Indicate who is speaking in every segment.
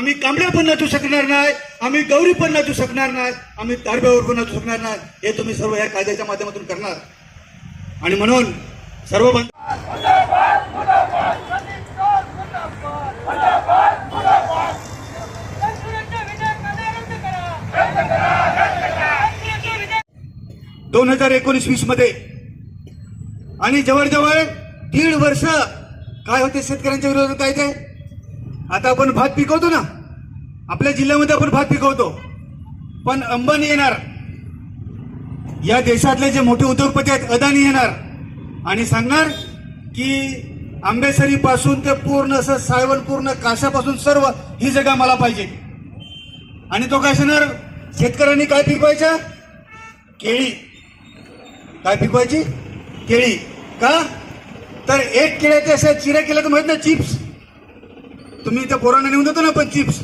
Speaker 1: आम्ही कांबळे पण नाचू शकणार नाही आम्ही गौरी पण नाचू शकणार नाही आम्ही तारब्यावर पण नाचू शकणार नाही हे तुम्ही सर्व या कायद्याच्या माध्यमातून करणार. आणि म्हणून सर्व बंद दोन हजार एकोणीस वीसमध्ये आणि जवळजवळ दीड वर्ष काय होते शेतकऱ्यांच्या विरोधात काय ते आता आपण भात पिकवतो ना. आपल्या जिल्ह्यामध्ये आपण भात पिकवतो. पण अंबानी येणार. या देशातले जे मोठे उद्योगपती आहेत अदानी येणार. आणि सांगणार की आंबेसरी पासून ते पूर्ण असं सायवन पूर्ण काशापासून सर्व ही जगा मला पाहिजे. आणि तो काय सांगणार? शेतकऱ्यांनी काय पिकवायच्या केळी. काय पिकवायची? केळी. का? तर एक केळ्याच्या असे चिऱ्या केल्या तर माहीत ना चिप्स. तुम्ही त्या पोरांना नेऊन देतो ना पण चिप्स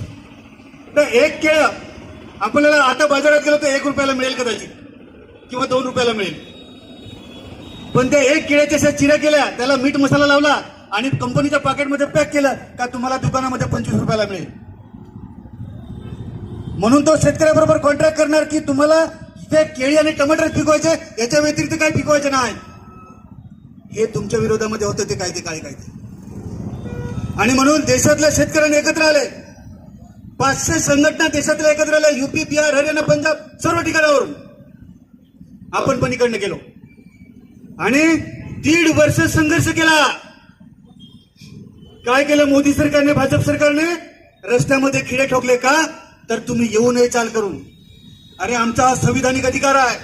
Speaker 1: तर एक केळं आपल्याला आता बाजारात गेलो तर एक रुपयाला मिळेल कदाचित. किंवा दोन रुपयाला मिळेल. पण त्या एक केळ्याच्या अशा चिऱ्या केल्या त्याला मीठ मसाला लावला आणि कंपनीच्या पॅकेटमध्ये पॅक केलं का तुम्हाला दुकानामध्ये पंचवीस रुपयाला मिळेल. म्हणून तो शेतकऱ्याबरोबर कॉन्ट्रॅक्ट करणार की तुम्हाला ते केळी आणि टमाटर पिकवायचे याच्या व्यतिरिक्त काय पिकवायचे नाही. हे तुमच्या विरोधामध्ये होतं ते कायदे काय कायदे आणि म्हणून देशातल्या शेतकऱ्यांनी एकत्र आले. पाचशे संघटना देशातल्या एकत्र आल्या. युपी बिहार हरियाणा पंजाब सर्व ठिकाणावरून. आपण पण इकडनं गेलो. आणि दीड वर्ष संघर्ष केला. काय केलं मोदी सरकारने भाजप सरकारने? रस्त्यामध्ये खिडे ठोकले का? तर तुम्ही येऊ नये चाल करून. अरे आमचा हा संविधानिक अधिकार आहे.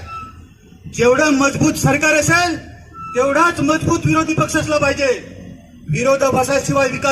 Speaker 1: जेवढा मजबूत सरकार असेल तेवढाच मजबूत विरोधी पक्ष असला पाहिजे. विरोधाभासाशिवाय विकास